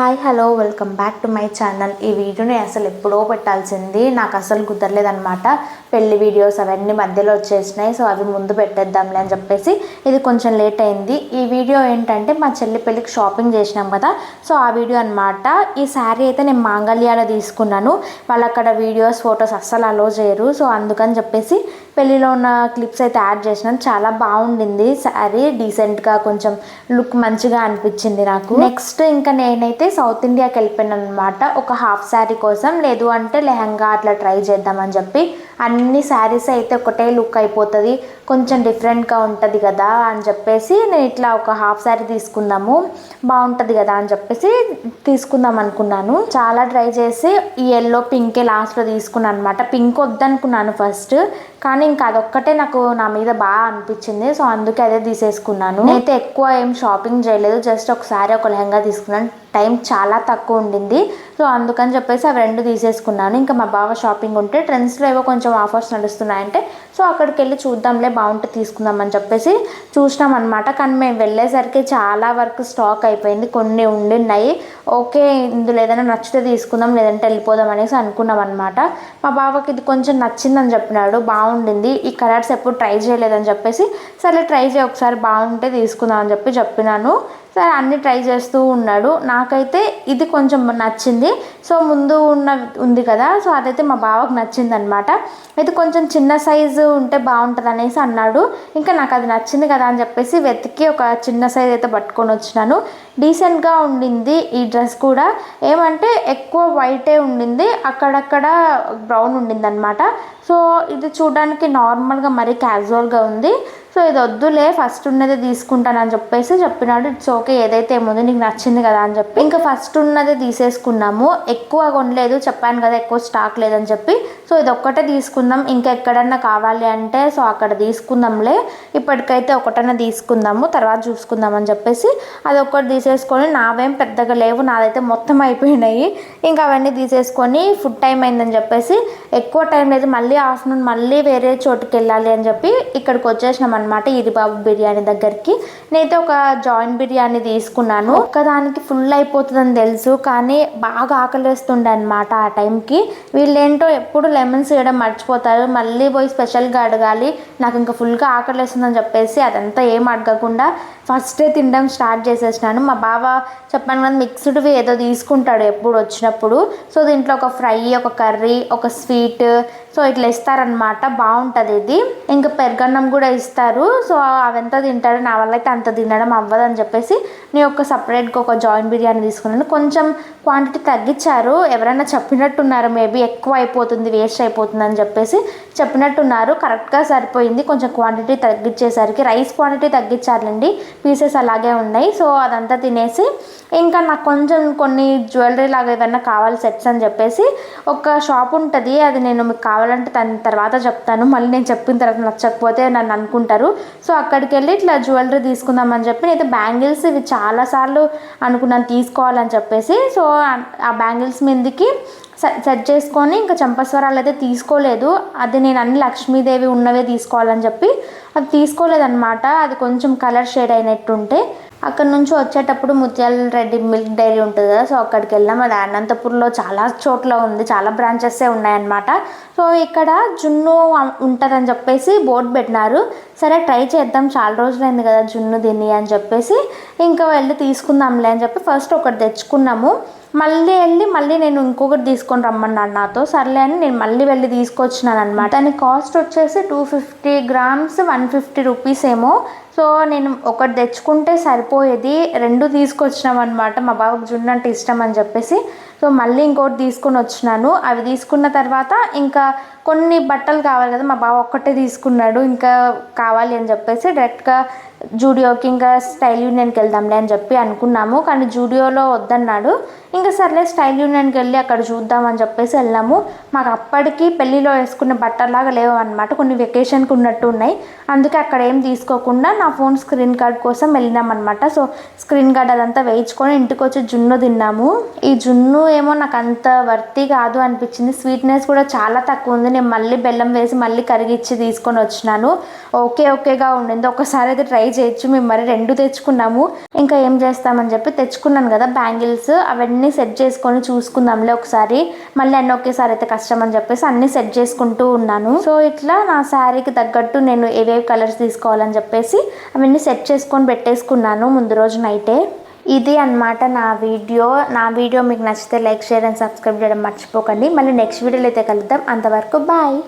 Hi hello welcome back to my channel ఈ వీడియోని అసలు ఎప్పుడో పెట్టాల్సింది. నాకు అసలు కుదరలేదనమాట పెళ్ళి వీడియోస్ అవన్నీ మధ్యలో వచ్చేసినాయి. సో అవి ముందు పెట్టేద్దాంలే అని చెప్పేసి ఇది కొంచెం లేట్ అయింది. ఈ వీడియో ఏంటంటే మా చెల్లి పెళ్ళికి షాపింగ్ చేసినాం కదా. సో ఆ వీడియో అనమాట ఈ శారీ అయితే నేను మాంగళ్యాలో తీసుకున్నాను. వాళ్ళు అక్కడ వీడియోస్ ఫొటోస్ అస్సలు అలో చేయరు. సో అందుకని చెప్పేసి పెళ్ళిలో ఉన్న క్లిప్స్ అయితే యాడ్ చేసినాను. చాలా బాగుండింది. శారీ డీసెంట్గా కొంచెం లుక్ మంచిగా అనిపించింది నాకు. నెక్స్ట్ ఇంకా నేనైతే సౌత్ ఇండియాకి వెళ్ళిపోయాను అనమాట ఒక హాఫ్ శారీ కోసం. లేదు అంటే లెహంగా అట్లా ట్రై చేద్దామని చెప్పి అన్ని శారీస్ అయితే ఒకటే లుక్ అయిపోతుంది. కొంచెం డిఫరెంట్గా ఉంటుంది కదా అని చెప్పేసి నేను ఇట్లా ఒక హాఫ్ శారీ తీసుకుందాము బాగుంటుంది కదా అని చెప్పేసి తీసుకుందాం అనుకున్నాను. చాలా ట్రై చేసి ఈ ఎల్లో పింకే లాస్ట్లో తీసుకున్నాను అనమాట పింక్ వద్దనుకున్నాను ఫస్ట్ కానీ ఇంకా అదొక్కటే నాకు నా మీద బాగా అనిపించింది. సో అందుకే అదే తీసేసుకున్నాను. నేనైతే ఎక్కువ ఏం షాపింగ్ చేయలేదు. జస్ట్ ఒకసారి ఒక లెహంగా తీసుకున్నాను. టైం చాలా తక్కువ ఉండింది. సో అందుకని చెప్పేసి అవి రెండు తీసేసుకున్నాను. ఇంకా మా బావ షాపింగ్ ఉంటే ట్రెండ్స్లో ఏవో కొంచెం ఆఫర్స్ నడుస్తున్నాయంటే సో అక్కడికి వెళ్ళి చూద్దాంలే బాగుంటే తీసుకుందాం అని చెప్పేసి చూసినాం అనమాట కానీ మేము వెళ్ళేసరికి చాలా వరకు స్టాక్ అయిపోయింది కొన్ని ఉండిన్నాయి. ఓకే ఇందులో ఏదైనా నచ్చితే తీసుకుందాం లేదంటే వెళ్ళిపోదాం అనేసి అనుకున్నాం అనమాట మా బావకి ఇది కొంచెం నచ్చిందని చెప్పినాడు బాగుండింది ఈ కలర్స్ ఎప్పుడు ట్రై చేయలేదని చెప్పేసి సరే ట్రై చేయి ఒకసారి బాగుంటే తీసుకుందాం అని చెప్పి చెప్పినాను. సరే అన్ని ట్రై చేస్తూ ఉన్నాడు. నాకైతే ఇది కొంచెం నచ్చింది. సో ముందు ఉన్న ఉంది కదా సో అదైతే మా బావకు నచ్చింది అనమాట అయితే కొంచెం చిన్న సైజు ఉంటే బాగుంటుంది అనేసి అన్నాడు. ఇంకా నాకు అది నచ్చింది కదా అని చెప్పేసి వెతికి ఒక చిన్న సైజ్ అయితే పట్టుకొని వచ్చినాను. డీసెంట్గా ఉండింది ఈ డ్రెస్ కూడా. ఏమంటే ఎక్కువ వైటే ఉండింది అక్కడక్కడ బ్రౌన్ ఉండింది అనమాట సో ఇది చూడడానికి నార్మల్గా మరీ క్యాజువల్గా ఉంది. సో ఇది వద్దులే ఫస్ట్ ఉన్నదే తీసుకుంటానని చెప్పేసి చెప్పినాడు. ఇట్స్ ఓకే ఏదైతే ఏముంది నీకు నచ్చింది కదా అని చెప్పి. ఇంకా ఫస్ట్ ఉన్నదే తీసేసుకున్నాము. ఎక్కువ కొనలేదు చెప్పాను కదా ఎక్కువ స్టాక్ లేదని చెప్పి. సో ఇది ఒక్కటే తీసుకుందాం ఇంకా ఎక్కడన్నా కావాలి అంటే సో అక్కడ తీసుకుందాంలే. ఇప్పటికైతే ఒకటన్నా తీసుకుందాము తర్వాత చూసుకుందాం అని చెప్పేసి అది ఒక్కటి తీసేసుకొని నావేం పెద్దగా లేవు నాదైతే మొత్తం అయిపోయినాయి. ఇంకా అవన్నీ తీసేసుకొని ఫుడ్ టైం అయిందని చెప్పేసి ఎక్కువ టైం లేదు మళ్ళీ ఆఫ్టర్నూన్ మళ్ళీ వేరే చోటుకి వెళ్ళాలి అని చెప్పి ఇక్కడికి వచ్చేసినాం అనమాట ఇరిబాబు బిర్యానీ దగ్గరికి. నేనైతే ఒక జాయింట్ బిర్యానీ తీసుకున్నాను. ఒక్కదానికి ఫుల్ అయిపోతుందని తెలుసు కానీ బాగా ఆకలిస్తుండే అనమాట ఆ టైంకి వీళ్ళేంటో ఎప్పుడు లెమన్స్ వేయడం మర్చిపోతారు మళ్ళీ పోయి స్పెషల్గా అడగాలి నాకు ఇంకా ఫుల్గా ఆకలిస్తుందని చెప్పేసి అదంతా ఏం అడగకుండా ఫస్టే తినడం స్టార్ట్ చేసేసినాను. మా బావ చెప్పాను కదా మిక్స్డ్వి ఏదో తీసుకుంటాడు ఎప్పుడు వచ్చినప్పుడు. సో దీంట్లో ఒక ఫ్రై ఒక కర్రీ ఒక స్వీట్ సో ఇట్లా ఇస్తారనమాట బాగుంటుంది ఇది. ఇంకా పెరుగన్నం కూడా ఇస్తారు. సో అవెంత తింటాడు నా వల్ల అయితే అంత తినడం అవ్వదని చెప్పేసి నేను ఒక సపరేట్గా ఒక జాయింట్ బిర్యానీ తీసుకున్నాను. కొంచెం క్వాంటిటీ తగ్గించారు. ఎవరైనా చెప్పినట్టున్నారు మేబీ ఎక్కువ అయిపోతుంది వేస్ట్ అయిపోతుంది అని చెప్పేసి చెప్పినట్టున్నారు. కరెక్ట్గా సరిపోయింది. కొంచెం క్వాంటిటీ తగ్గించేసరికి రైస్ క్వాంటిటీ తగ్గించాలండి పీసెస్ అలాగే ఉన్నాయి. సో అదంతా తినేసి ఇంకా నాకు కొంచెం కొన్ని జ్యువెలరీ లాగా ఏదన్నా కావాలి సెట్స్ అని చెప్పేసి ఒక షాప్ ఉంటుంది. అది నేను మీకు కావాలంటే దాని తర్వాత చెప్తాను. మళ్ళీ నేను చెప్పిన తర్వాత నచ్చకపోతే నన్ను అనుకుంటారు. సో అక్కడికి వెళ్ళి ఇట్లా జ్యువెలరీ తీసుకుందామని చెప్పి నేనైతే బ్యాంగిల్స్ ఇవి చాలాసార్లు అనుకున్నాను తీసుకోవాలని చెప్పేసి. సో ఆ బ్యాంగిల్స్ మీదకి సెట్ చేసుకొని ఇంకా చంపస్వరాలు అయితే తీసుకోలేదు. అది నేను అన్ని లక్ష్మీదేవి ఉన్నవే తీసుకోవాలని చెప్పి. అది తీసుకోలేదన్నమాట. అది కొంచెం కలర్ షేడ్ అయినట్టుంటే. అక్కడ నుంచి వచ్చేటప్పుడు ముత్యాల రెడ్డి మిల్క్ డైరీ ఉంటుంది కదా సో అక్కడికి వెళ్ళాం. అది అనంతపూర్లో చాలా చోట్ల ఉంది చాలా బ్రాంచెస్సే ఉన్నాయన్నమాట. సో ఇక్కడ జున్ను ఉంటుందని చెప్పేసి బోర్డు పెట్టినారు. సరే ట్రై చేద్దాం చాలా రోజులైంది కదా జున్ను తిని అని చెప్పేసి. ఇంకా వెళ్ళి తీసుకుందాంలే అని చెప్పి ఫస్ట్ ఒకటి తెచ్చుకున్నాము. మళ్ళీ వెళ్ళి మళ్ళీ నేను ఇంకొకటి తీసుకొని రమ్మన్నాను నాతో. సర్లే అని నేను మళ్ళీ వెళ్ళి తీసుకొచ్చినాను అనమాట దాని కాస్ట్ వచ్చేసి two fifty grams one fifty rupees ఏమో. సో నేను ఒకటి తెచ్చుకుంటే సరిపోయేది. రెండు తీసుకొచ్చినాం అనమాట మా బాబుకి జున్ను అంటే ఇష్టం అని చెప్పేసి. సో మళ్ళీ ఇంకోటి తీసుకొని వచ్చినాను. అవి తీసుకున్న తర్వాత ఇంకా కొన్ని బట్టలు కావాలి కదా మా బావ ఒక్కటే తీసుకున్నాడు. ఇంకా కావాలి అని చెప్పేసి డైరెక్ట్గా జూడియోకి ఇంకా స్టైల్ యూనియన్కి వెళ్దాంలే అని చెప్పి అనుకున్నాము. కానీ జూడియోలో వద్దన్నాడు. ఇంకా సర్లే స్టైల్ యూనియన్కి వెళ్ళి అక్కడ చూద్దామని చెప్పేసి వెళ్ళాము. మాకు అప్పటికి పెళ్ళిలో వేసుకున్న బట్టలాగా లేవు అనమాట కొన్ని వెకేషన్కి ఉన్నట్టు ఉన్నాయి. అందుకే అక్కడ ఏం తీసుకోకుండా నా ఫోన్ స్క్రీన్ గార్డ్ కోసం వెళ్ళినాం అనమాట సో స్క్రీన్ గార్డ్ అదంతా వేయించుకొని ఇంటికి వచ్చి జున్ను తిన్నాము. ఈ జున్ను ఏమో నాకు అంత వర్తి కాదు అనిపించింది. స్వీట్నెస్ కూడా చాలా తక్కువ ఉంది. నేను మళ్ళీ బెల్లం వేసి మళ్ళీ కరిగిచ్చి తీసుకొని వచ్చినాను. ఓకే ఓకేగా ఉండింది. ఒకసారి అయితే ట్రై చేయొచ్చు. మేము మరి రెండు తెచ్చుకున్నాము. ఇంకా ఏం చేస్తామని చెప్పి తెచ్చుకున్నాను కదా బ్యాంగిల్స్. అవన్నీ సెట్ చేసుకొని చూసుకుందాంలే ఒకసారి. మళ్ళీ అన్నీ ఒకేసారి అయితే కష్టం అని చెప్పేసి అన్నీ సెట్ చేసుకుంటూ ఉన్నాను. సో ఇట్లా నా శారీకి తగ్గట్టు నేను ఏవేవి కలర్స్ తీసుకోవాలని చెప్పేసి అవన్నీ సెట్ చేసుకొని పెట్టేసుకున్నాను ముందు రోజు నైటే. ఇది అన్నమాట నా వీడియో. నా వీడియో మీకు నచ్చితే లైక్ షేర్ అండ్ సబ్స్క్రైబ్ చేయడం మర్చిపోకండి. మళ్ళీ నెక్స్ట్ వీడియోలో అయితే కలుద్దాం. అంతవరకు బాయ్.